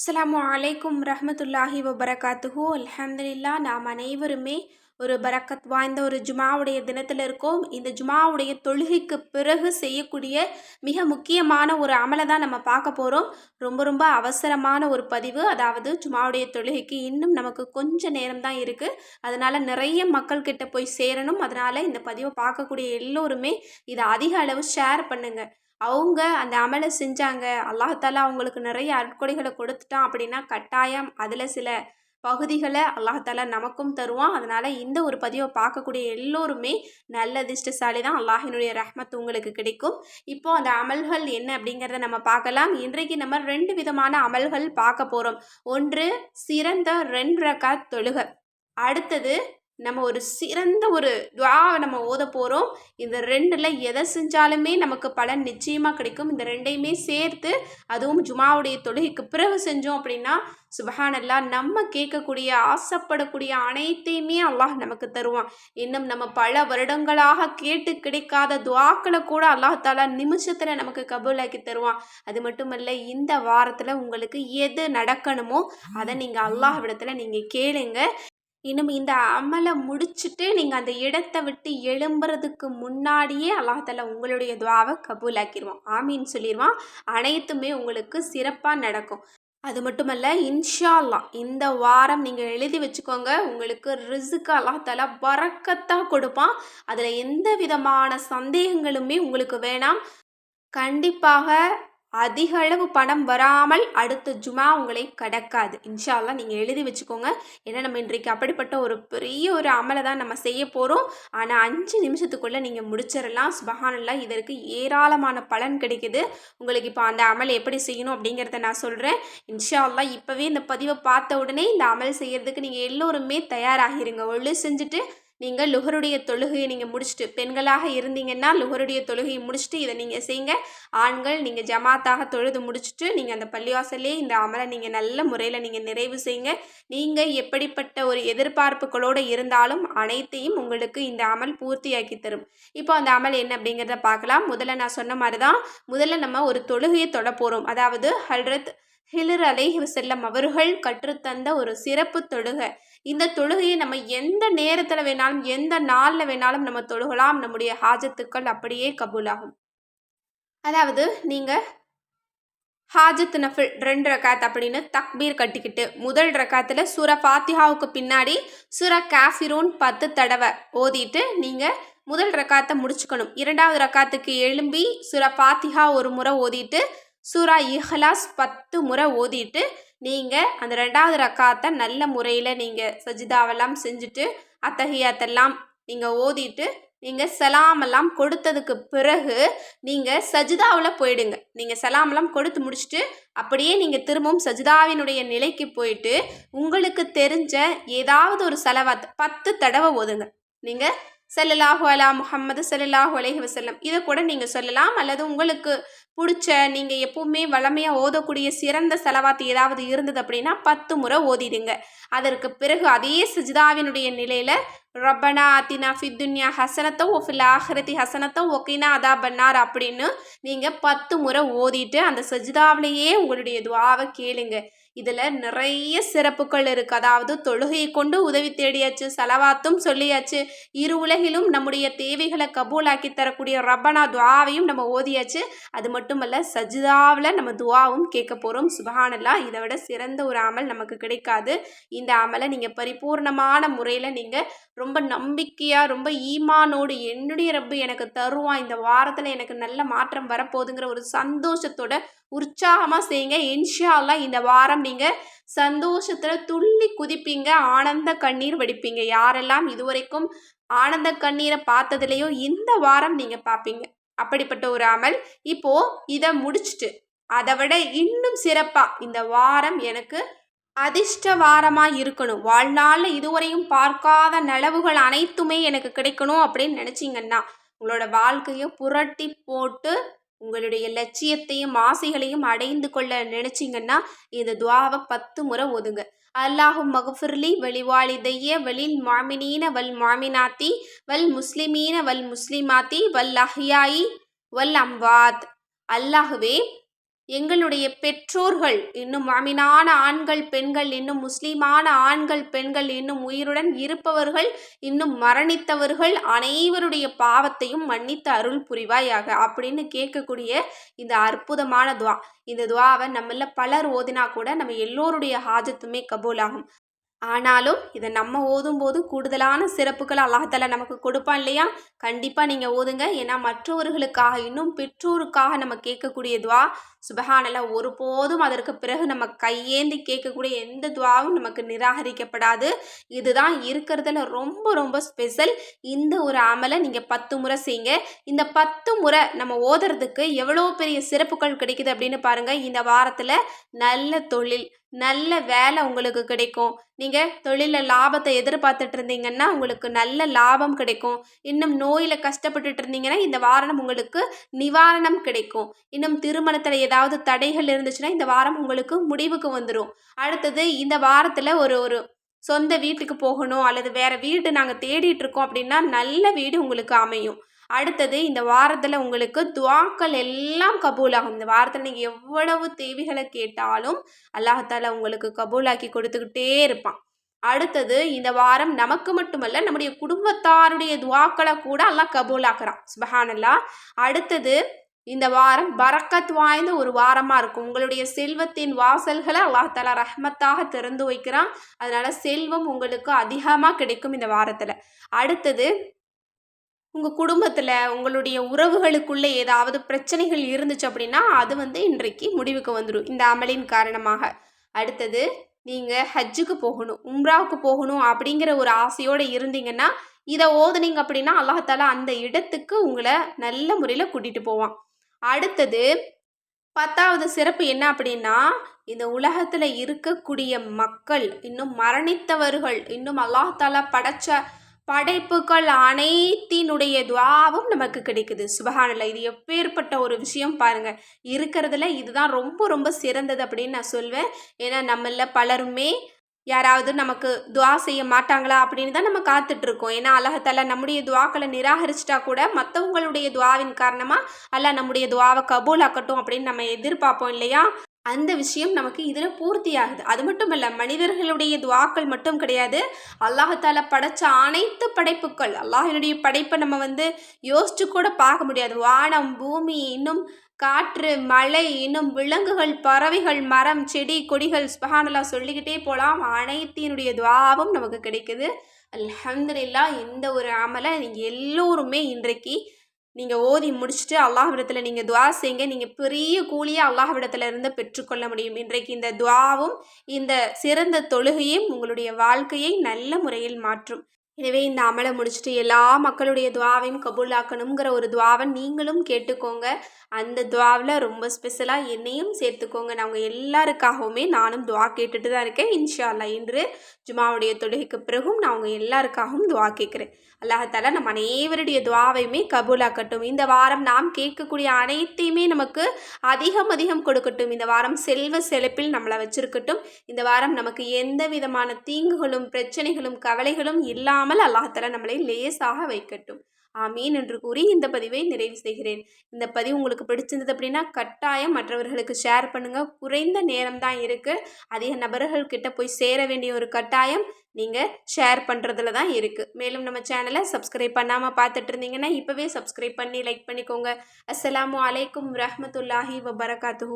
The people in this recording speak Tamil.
அஸ்லாம் அலைக்கும் ரஹமத்துல்லாஹி வபரகாத்துஹூ. அல்ஹம்துலில்லா நாம் அனைவருமே ஒரு பரக்கத் வாய்ந்த ஒரு ஜுமாவுடைய தினத்தில் இருக்கோம். இந்த ஜுமாவுடைய தொழுகைக்கு பிறகு செய்யக்கூடிய மிக முக்கியமான ஒரு அமலை தான் நம்ம பார்க்க போகிறோம் ரொம்ப ரொம்ப அவசரமான ஒரு பதிவு. அதாவது ஜுமாவுடைய தொழுகைக்கு இன்னும் நமக்கு கொஞ்சம் நேரம் தான் இருக்குது அதனால் நிறைய மக்கள்கிட்ட போய் சேரணும். அதனால் இந்த பதிவை பார்க்கக்கூடிய எல்லோருமே இதை அதிக அளவு ஷேர் பண்ணுங்கள் அவங்க அந்த அமலை செஞ்சாங்க. அல்லாஹாலா அவங்களுக்கு நிறைய அற்கொடைகளை கொடுத்துட்டான் அப்படின்னா கட்டாயம் அதில் சில பகுதிகளை அல்லாஹாலா நமக்கும் தருவான். அதனால் இந்த ஒரு பதிவை பார்க்கக்கூடிய எல்லோருமே நல்ல அதிர்ஷ்டசாலி தான் அல்லாஹினுடைய ரஹ்மத் உங்களுக்கு கிடைக்கும். இப்போ அந்த அமல்கள் என்ன அப்படிங்கிறத நம்ம பார்க்கலாம். இன்றைக்கு நம்ம ரெண்டு விதமான அமல்கள் பார்க்க போகிறோம் ஒன்று சிறந்த ரெண்டு ரகாத் தொழுக. அடுத்தது நம்ம ஒரு சிறந்த ஒரு துவாவை நம்ம ஓத போகிறோம் இந்த ரெண்டில் எதை செஞ்சாலுமே நமக்கு பலன் நிச்சயமாக கிடைக்கும். இந்த ரெண்டையுமே சேர்த்து அதுவும் ஜுமாவுடைய தொழுகைக்கு பிறகு செஞ்சோம் அப்படின்னா சுபஹானல்லா நம்ம கேட்கக்கூடிய ஆசைப்படக்கூடிய அனைத்தையுமே அல்லாஹ் நமக்கு தருவான். இன்னும் நம்ம பல வருடங்களாக கேட்டு கிடைக்காத துவாக்களை கூட அல்லாஹ் தாலா நிமிஷத்தில் நமக்கு கபூலாக்கி தருவான். அது மட்டுமல்ல இந்த வாரத்தில் உங்களுக்கு எது நடக்கணுமோ அதை நீங்கள் அல்லாஹ் விடத்தில் நீங்கள் கேளுங்க. இன்னும் இந்த அமலை முடிச்சுட்டு நீங்கள் அந்த இடத்த விட்டு எழும்புறதுக்கு முன்னாடியே அல்லாஹால உங்களுடைய துவாவை கபூலாக்கிடுவான் ஆமின்னு சொல்லிடுவான் அனைத்துமே உங்களுக்கு சிறப்பாக நடக்கும். அது மட்டுமல்ல இன்ஷா இந்த வாரம் நீங்கள் எழுதி வச்சுக்கோங்க. உங்களுக்கு ரிசுக்கு அல்லாத்தால பறக்கத்தான் கொடுப்பான். அதில் எந்த விதமான சந்தேகங்களுமே உங்களுக்கு வேணாம். கண்டிப்பாக அதிக அளவு பணம் வராமல் அடுத்த ஜுமா உங்களை கடக்காது. இன்ஷால்லாம் நீங்கள் எழுதி வச்சுக்கோங்க. ஏன்னா நம்ம இன்றைக்கு அப்படிப்பட்ட ஒரு பெரிய ஒரு அமலை தான் நம்ம செய்ய போகிறோம் ஆனால் அஞ்சு நிமிஷத்துக்குள்ளே நீங்கள் முடிச்சிடலாம். சுபஹானல்லா இதற்கு ஏராளமான பலன் கிடைக்குது. உங்களுக்கு இப்போ அந்த அமல் எப்படி செய்யணும் அப்படிங்கிறத நான் சொல்கிறேன் இன்ஷால்லா இப்போவே இந்த பதிவை பார்த்த உடனே இந்த அமல் செய்கிறதுக்கு நீங்கள் எல்லோருமே தயாராகிருங்க. ஒழு செஞ்சுட்டு நீங்கள் லுகருடைய தொழுகையை நீங்கள் முடிச்சுட்டு பெண்களாக இருந்தீங்கன்னா லுகருடைய தொழுகையை முடிச்சுட்டு இதை நீங்கள் செய்யுங்க ஆண்கள் நீங்கள் ஜமாத்தாக தொழுது முடிச்சுட்டு நீங்கள் அந்த பள்ளிவாசலே இந்த அமலை நீங்கள் நல்ல முறையில் நீங்கள் நிறைவு செய்யுங்க நீங்கள் எப்படிப்பட்ட ஒரு எதிர்பார்ப்புகளோடு இருந்தாலும் அனைத்தையும் உங்களுக்கு இந்த அமல் பூர்த்தியாக்கி தரும். இப்போ அந்த அமல் என்ன அப்படிங்கிறத பார்க்கலாம். முதல்ல நான் சொன்ன மாதிரி தான் முதல்ல நம்ம ஒரு தொழுகையை தொட போகிறோம் அதாவது ஹல்ரத் ஹிலர் அலைஹி செல்லம் அவர்கள் கற்றுத்தந்த ஒரு சிறப்பு தொழுகை. இந்த தொழுகையை நம்ம எந்த நேரத்தில் வேணாலும் எந்த நாளில் வேணாலும் நம்ம தொழுகலாம். நம்முடைய ஹாஜத்துக்கள் அப்படியே கபூலாகும். அதாவது நீங்கள் ஹாஜத் நஃபில் ரெண்டு ரக்காத் அப்படின்னு தக்பீர் கட்டிக்கிட்டு முதல் ரக்காத்தில் சுர ஃபாத்திஹாவுக்கு பின்னாடி சுர காஃபிரூன் பத்து தடவை ஓதிட்டு நீங்கள் முதல் ரக்காத்தை முடிச்சுக்கணும். இரண்டாவது ரக்காத்துக்கு எழும்பி சுர ஃபாத்திஹா ஒரு முறை ஓதிட்டு சூரா இஹ்லாஸ் பத்து முறை ஓதிட்டு நீங்கள் அந்த ரெண்டாவது ரக்காத்தை நல்ல முறையில் நீங்கள் சஜிதாவெல்லாம் செஞ்சுட்டு அத்தகையத்தெல்லாம் நீங்கள் ஓதிட்டு நீங்கள் சலாமெல்லாம் கொடுத்ததுக்கு பிறகு நீங்கள் சஜிதாவில் போயிடுங்க. நீங்கள் சலாமெல்லாம் கொடுத்து முடிச்சுட்டு அப்படியே நீங்கள் திரும்பவும் சஜிதாவினுடைய நிலைக்கு போயிட்டு உங்களுக்கு தெரிஞ்ச ஏதாவது ஒரு செலவாத் பத்து தடவை ஓதுங்க. நீங்கள் செல்லலாஹு அலா முஹம்மது செல்லலாஹு அலஹி வசல்லம் இதை கூட நீங்கள் சொல்லலாம் அல்லது உங்களுக்கு பிடிச்ச நீங்கள் எப்பவுமே வளமையாக ஓதக்கூடிய சிறந்த செலவாத்து ஏதாவது இருந்தது அப்படின்னா பத்து முறை ஓதிடுங்க. அதற்கு பிறகு அதே சஜிதாவினுடைய நிலையில் ரப்பனா அத்தினா ஃபித்துன்யா ஹசனத்தோ ஓ ஃபில் ஆஹரத்தி ஹசனத்தோ ஒக்கினா அதா பண்ணார் அப்படின்னு நீங்கள் பத்து முறை ஓதிட்டு அந்த சஜிதாவிலேயே உங்களுடைய துவாவை கேளுங்க. இதில் நிறைய சிறப்புகள் இருக்குது அதாவது தொழுகையை கொண்டு உதவி தேடியாச்சு செலவாத்தும் சொல்லியாச்சு. இரு உலகிலும் நம்முடைய தேவைகளை கபூலாக்கி தரக்கூடிய ரப்பனா துவாவையும் நம்ம ஓதியாச்சு. அது மட்டுமல்ல சஜிதாவில் நம்ம துவாவும் கேட்க போகிறோம் சுபஹானல்லா இதை விட சிறந்த ஒரு அமல் நமக்கு கிடைக்காது. இந்த அமலை நீங்கள் பரிபூர்ணமான முறையில் நீங்கள் ரொம்ப நம்பிக்கையாக ரொம்ப ஈமானோடு என்னுடைய ரப்பு எனக்கு தருவான். இந்த வாரத்தில் எனக்கு நல்ல மாற்றம் வரப்போகுதுங்கிற ஒரு சந்தோஷத்தோட உற்சாகமாக செய்யுங்க. இன்ஷியாலா இந்த வாரம் நீங்கள் சந்தோஷத்தில் துள்ளி குதிப்பீங்க. ஆனந்த கண்ணீர் வடிப்பீங்க. யாரெல்லாம் இதுவரைக்கும் ஆனந்த கண்ணீரை பார்த்ததுலேயோ இந்த வாரம் நீங்கள் பார்ப்பீங்க. அப்படிப்பட்ட ஒரு அமல். இப்போது இதை முடிச்சுட்டு அதை விட இன்னும் சிறப்பாக இந்த வாரம் எனக்கு அதிர்ஷ்ட வாரமாக இருக்கணும். வாழ்நாளில் இதுவரையும் பார்க்காத நலவுகள் அனைத்துமே எனக்கு கிடைக்கணும் அப்படின்னு நினச்சிங்கன்னா உங்களோட வாழ்க்கையை புரட்டி போட்டு உங்களுடைய லட்சியத்தையும் ஆசைகளையும் அடைந்து கொள்ள நினச்சிங்கன்னா இந்த துவாவை பத்து முறை ஒதுங்க அல்லாஹும் மகஃபிர்லி வலிவாலிதைய வலில் மாமினீன வல் மாமினாத்தி வல் முஸ்லிமீன வல் முஸ்லிமாத்தி வல் அஹ்யாயி வல் அம்வாத். அல்லாஹுவே எங்களுடைய பெற்றோர்கள் இன்னும் மாமினான ஆண்கள் பெண்கள் இன்னும் முஸ்லீமான ஆண்கள் பெண்கள் இன்னும் உயிருடன் இருப்பவர்கள் இன்னும் மரணித்தவர்கள் அனைவருடைய பாவத்தையும் மன்னித்து அருள் புரிவாயாக அப்படின்னு கேட்கக்கூடிய இந்த அற்புதமான துவா. இந்த துவாவை நம்மள பலர் ஓதினா கூட நம்ம எல்லோருடைய ஹாஜத்துமே கபூலாகும். ஆனாலும் இதை நம்ம ஓதும்போது கூடுதலான சிறப்புகள் அல்லாஹால நமக்கு கொடுப்பான் இல்லையா? கண்டிப்பாக நீங்கள் ஓதுங்க. ஏன்னா மற்றவர்களுக்காக இன்னும் பெற்றோருக்காக நம்ம கேட்கக்கூடியதுவா சுபஹானல்லா ஒருபோதும் அதற்கு பிறகு நம்ம கையேந்தி கேட்கக்கூடிய எந்த துவாவும் நமக்கு நிராகரிக்கப்படாது. இதுதான் இருக்கிறதுல ரொம்ப ரொம்ப ஸ்பெஷல் இந்த ஒரு அமலை நீங்கள் பத்து முறை செய்யுங்க. இந்த பத்து முறை நம்ம ஓதுறதுக்கு எவ்வளோ பெரிய சிறப்புகள் கிடைக்குது அப்படின்னு பாருங்கள் இந்த வாரத்தில் நல்ல தொழில் நல்ல வேலை உங்களுக்கு கிடைக்கும். நீங்கள் தொழிலில் லாபத்தை எதிர்பார்த்துட்டு இருந்தீங்கன்னா உங்களுக்கு நல்ல லாபம் கிடைக்கும். இன்னும் நோயில் கஷ்டப்பட்டுட்டு இருந்தீங்கன்னா இந்த வாரம் உங்களுக்கு நிவாரணம் கிடைக்கும். இன்னும் திருமணத்தில் ஏதாவது தடைகள் இருந்துச்சுன்னா இந்த வாரம் உங்களுக்கு முடிவுக்கு வந்துடும் அடுத்தது இந்த வாரத்தில் ஒரு ஒரு சொந்த வீட்டுக்கு போகணும் அல்லது வேறு வீடு நாங்கள் தேடிட்டு இருக்கோம் அப்படின்னா நல்ல வீடு உங்களுக்கு அமையும். அடுத்தது இந்த வாரத்தில் உங்களுக்கு துவாக்கள் எல்லாம் கபூலாகும். இந்த வாரத்தில் நீங்கள் எவ்வளவு தேவைகளை கேட்டாலும் அல்லாஹால உங்களுக்கு கபூலாக்கி கொடுத்துக்கிட்டே இருப்பான். அடுத்தது இந்த வாரம் நமக்கு மட்டுமல்ல நம்முடைய குடும்பத்தாருடைய துவாக்களை கூட எல்லாம் கபூலாக்குறான். சுபஹானல்லா. அடுத்தது இந்த வாரம் பரக்கத் வாய்ந்த ஒரு வாரமாக இருக்கும். உங்களுடைய செல்வத்தின் வாசல்களை அல்லாஹாலா ரஹ்மத்தாக திறந்து வைக்கிறான். அதனால் செல்வம் உங்களுக்கு அதிகமாக கிடைக்கும் இந்த வாரத்தில். அடுத்தது உங்கள் குடும்பத்தில் உங்களுடைய உறவுகளுக்குள்ளே ஏதாவது பிரச்சனைகள் இருந்துச்சு அப்படின்னா அது வந்து இன்றைக்கு முடிவுக்கு வந்துடும் இந்த அமலின் காரணமாக. அடுத்தது நீங்கள் ஹஜ்ஜுக்கு போகணும் உம்ராவுக்கு போகணும் அப்படிங்கிற ஒரு ஆசையோடு இருந்தீங்கன்னா இதை ஓதுனீங்க அப்படின்னா அல்லாஹாலா அந்த இடத்துக்கு உங்களை நல்ல முறையில் கூட்டிகிட்டு போவான். அடுத்தது பத்தாவது சிறப்பு என்ன அப்படின்னா இந்த உலகத்தில் இருக்கக்கூடிய மக்கள் இன்னும் மரணித்தவர்கள் இன்னும் அல்லாஹால படைச்ச படைப்புகள் அனைத்தினுடைய துவாவும் நமக்கு கிடைக்குது. சுபஹானில் இது எப்பேற்பட்ட ஒரு விஷயம் பாருங்கள் இருக்கிறதுல இதுதான் ரொம்ப ரொம்ப சிறந்தது அப்படின்னு நான் சொல்வேன். ஏன்னா நம்மள பலருமே யாராவது நமக்கு துவா செய்ய மாட்டாங்களா அப்படின்னு தான் நம்ம காத்துட்ருக்கோம். ஏன்னா அல்லாஹால நம்முடைய துவாக்களை நிராகரிச்சிட்டா கூட மற்றவங்களுடைய துவாவின் காரணமாக அல்ல நம்முடைய துவாவை கபூல் ஆக்கட்டும் அப்படின்னு நம்ம எதிர்பார்ப்போம் இல்லையா? அந்த விஷயம் நமக்கு இதில் பூர்த்தி ஆகுது அது மட்டும் இல்லை மனிதர்களுடைய துவாக்கள் மட்டும் கிடையாது. அல்லாஹால படைச்ச அனைத்து படைப்புகள் அல்லாஹினுடைய படைப்பை நம்ம வந்து யோசிச்சு கூட பார்க்க முடியாது. வானம் பூமி இன்னும் காற்று மழை இன்னும் விலங்குகள் பறவைகள் மரம் செடி கொடிகள் ஸ்பஹானெல்லாம் சொல்லிக்கிட்டே போகலாம் அனைத்தினுடைய துவாவும் நமக்கு கிடைக்குது. அலமதுல்லா இந்த ஒரு அமலை நீங்கள் எல்லோருமே இன்றைக்கு நீங்கள் ஓதி முடிச்சுட்டு அல்லாஹ்விடத்தில் நீங்கள் துவா செய்யுங்க நீங்கள் பெரிய கூலியை அல்லாஹ்விடத்தில் இருந்து பெற்றுக்கொள்ள முடியும். இன்றைக்கு இந்த துவாவும் இந்த சிறந்த தொழுகையும் உங்களுடைய வாழ்க்கையை நல்ல முறையில் மாற்றும். எனவே இந்த அமலை முடிச்சுட்டு எல்லா மக்களுடைய துவாவையும் கபூலாக்கணுங்கிற ஒரு துவாவை நீங்களும் கேட்டுக்கோங்க. அந்த துவாவில் ரொம்ப ஸ்பெஷலாக என்னையும் சேர்த்துக்கோங்க. நான் உங்கள் எல்லாருக்காகவுமே நானும் துவா கேட்டுட்டு தான் இருக்கேன். இன்ஷா அல்லா இன்று ஜுமாவுடைய தொழுகைக்கு பிறகும் நான் உங்கள் எல்லாருக்காகவும் துவா கேட்குறேன். அல்லாஹால நம்ம அனைவருடைய துவாவையுமே கபூலாக்கட்டும். இந்த வாரம் நாம் கேட்கக்கூடிய அனைத்தையுமே நமக்கு அதிகம் அதிகம் கொடுக்கட்டும். இந்த வாரம் செல்வ செழிப்பில் நம்மளை வச்சிருக்கட்டும். இந்த வாரம் நமக்கு எந்த விதமான தீங்குகளும் பிரச்சனைகளும் கவலைகளும் இல்லாமல் அல்லாஹால நம்மளை லேசாக வைக்கட்டும். ஆமீன் என்று கூறி இந்த பதிவை நிறைவு செய்கிறேன். இந்த பதிவு உங்களுக்கு பிடிச்சிருந்தது அப்படின்னா கட்டாயம் மற்றவர்களுக்கு ஷேர் பண்ணுங்கள் குறைந்த நேரம் தான் இருக்குது அதிக நபர்கள் கிட்ட போய் சேர வேண்டிய ஒரு கட்டாயம் நீங்கள் ஷேர் பண்ணுறதுல தான் இருக்குது மேலும் நம்ம சேனலை சப்ஸ்கிரைப் பண்ணாமல் பார்த்துட்டு இருந்தீங்கன்னா இப்போவே சப்ஸ்கிரைப் பண்ணி லைக் பண்ணிக்கோங்க. அஸ்லாம் வலைக்கம் ரஹமத்துல்லாஹி வபரகாத்து